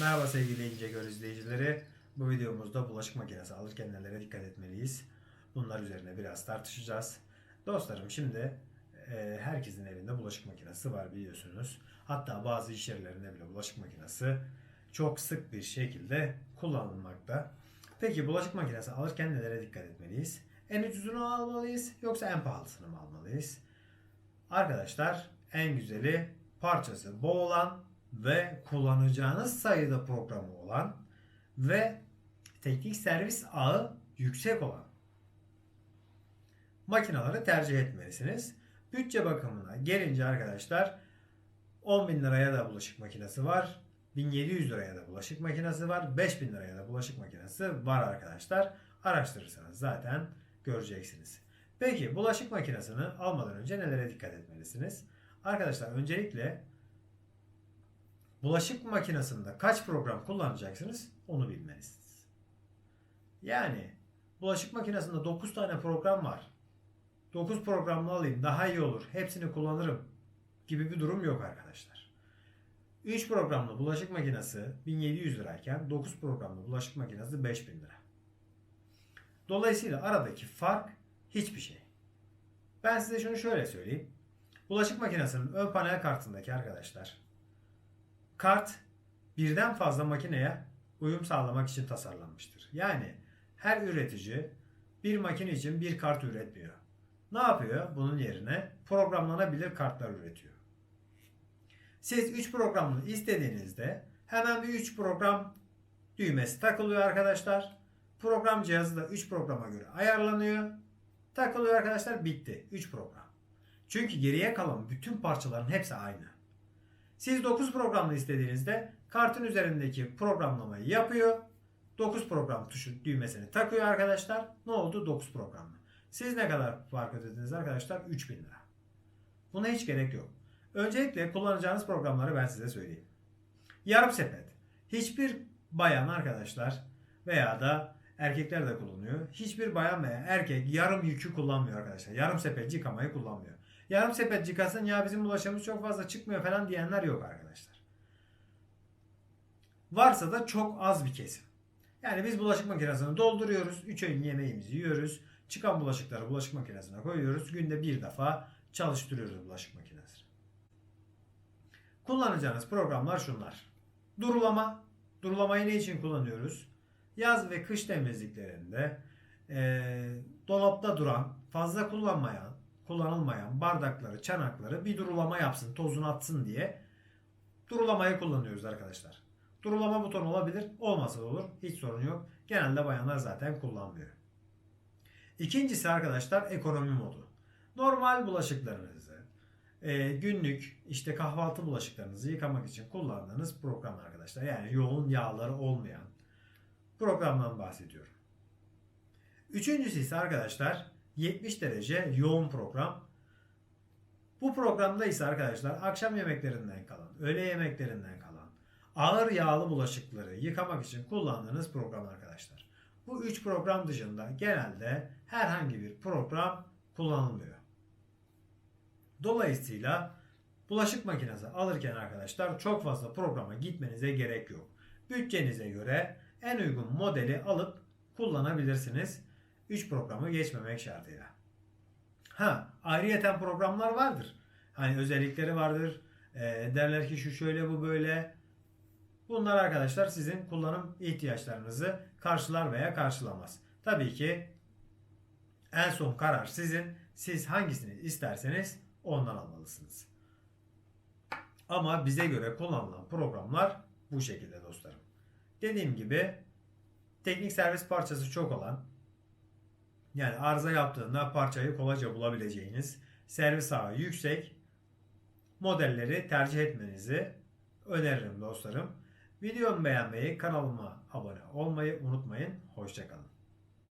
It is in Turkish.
Merhaba sevgili İnce Gör izleyicileri. Bu videomuzda bulaşık makinesi alırken nelere dikkat etmeliyiz? Bunlar üzerine biraz tartışacağız. Dostlarım şimdi e, herkesin evinde bulaşık makinesi var biliyorsunuz. Hatta bazı iş yerlerinde bile bulaşık makinesi çok sık bir şekilde kullanılmakta. Peki bulaşık makinesi alırken nelere dikkat etmeliyiz? En ucuzunu almalıyız yoksa en pahalısını mı almalıyız? Arkadaşlar en güzeli parçası bol olan ve kullanacağınız sayıda programı olan ve teknik servis ağı yüksek olan makinaları tercih etmelisiniz. Bütçe bakımına gelince arkadaşlar 10 bin liraya da bulaşık makinesi var. 1700 liraya da bulaşık makinesi var. 5000 liraya da bulaşık makinesi var arkadaşlar. Araştırırsanız zaten göreceksiniz. Peki bulaşık makinesini almadan önce nelere dikkat etmelisiniz? Arkadaşlar öncelikle bulaşık makinesinde kaç program kullanacaksınız onu bilmelisiniz. Yani bulaşık makinesinde 9 tane program var. 9 programlı alayım daha iyi olur. Hepsini kullanırım gibi bir durum yok arkadaşlar. 3 programlı bulaşık makinesi 1700 lirayken 9 programlı bulaşık makinesi 5000 lira. Dolayısıyla aradaki fark hiçbir şey. Ben size şunu şöyle söyleyeyim. Bulaşık makinesinin ön panel kartındaki arkadaşlar kart birden fazla makineye uyum sağlamak için tasarlanmıştır. Yani her üretici bir makine için bir kart üretmiyor. Ne yapıyor? Bunun yerine programlanabilir kartlar üretiyor. Siz 3 programlı istediğinizde hemen bir 3 program düğmesi takılıyor arkadaşlar. Program cihazı da 3 programa göre ayarlanıyor. Takılıyor arkadaşlar bitti. 3 program. Çünkü geriye kalan bütün parçaların hepsi aynı. Siz 9 programlı istediğinizde kartın üzerindeki programlamayı yapıyor. 9 program tuşu düğmesini takıyor arkadaşlar. Ne oldu? 9 programlı. Siz ne kadar fark ödediniz arkadaşlar? 3000 lira. Buna hiç gerek yok. Öncelikle kullanacağınız programları ben size söyleyeyim. Yarım sepet. Hiçbir bayan arkadaşlar veya da erkekler de kullanıyor. Hiçbir bayan veya erkek yarım yükü kullanmıyor arkadaşlar. Yarım sepet yıkamayı kullanmıyor. Yarım sepet yıkasın ya bizim bulaşığımız çok fazla çıkmıyor falan diyenler yok arkadaşlar. Varsa da çok az bir kesim. Yani biz bulaşık makinesini dolduruyoruz. 3 öğün yemeğimizi yiyoruz. Çıkan bulaşıkları bulaşık makinesine koyuyoruz. Günde bir defa çalıştırıyoruz bulaşık makinesini. Kullanacağınız programlar şunlar. Durulama. Durulamayı ne için kullanıyoruz? Yaz ve kış temizliklerinde eee, dolapta duran, fazla kullanmayan, kullanılmayan bardakları, çanakları bir durulama yapsın, tozunu atsın diye durulamayı kullanıyoruz arkadaşlar. Durulama butonu olabilir, olmasa da olur. Hiç sorun yok. Genelde bayanlar zaten kullanmıyor. İkincisi arkadaşlar ekonomi modu. Normal bulaşıklarınızı, e, günlük işte kahvaltı bulaşıklarınızı yıkamak için kullandığınız program arkadaşlar. Yani yoğun yağları olmayan programdan bahsediyorum. Üçüncüsü ise arkadaşlar 70 derece yoğun program. Bu programda ise arkadaşlar akşam yemeklerinden kalan, öğle yemeklerinden kalan ağır yağlı bulaşıkları yıkamak için kullandığınız program arkadaşlar. Bu üç program dışında genelde herhangi bir program kullanılmıyor. Dolayısıyla bulaşık makinesi alırken arkadaşlar çok fazla programa gitmenize gerek yok. Bütçenize göre en uygun modeli alıp kullanabilirsiniz. 3 programı geçmemek şartıyla. Ha, ayrıyeten programlar vardır. Hani özellikleri vardır. Ee, derler ki şu şöyle bu böyle. Bunlar arkadaşlar sizin kullanım ihtiyaçlarınızı karşılar veya karşılamaz. Tabii ki en son karar sizin. Siz hangisini isterseniz ondan almalısınız. Ama bize göre kullanılan programlar bu şekilde dostlarım. Dediğim gibi teknik servis parçası çok olan yani arıza yaptığında parçayı kolayca bulabileceğiniz servis ağı yüksek modelleri tercih etmenizi öneririm dostlarım. Videomu beğenmeyi, kanalıma abone olmayı unutmayın. Hoşçakalın.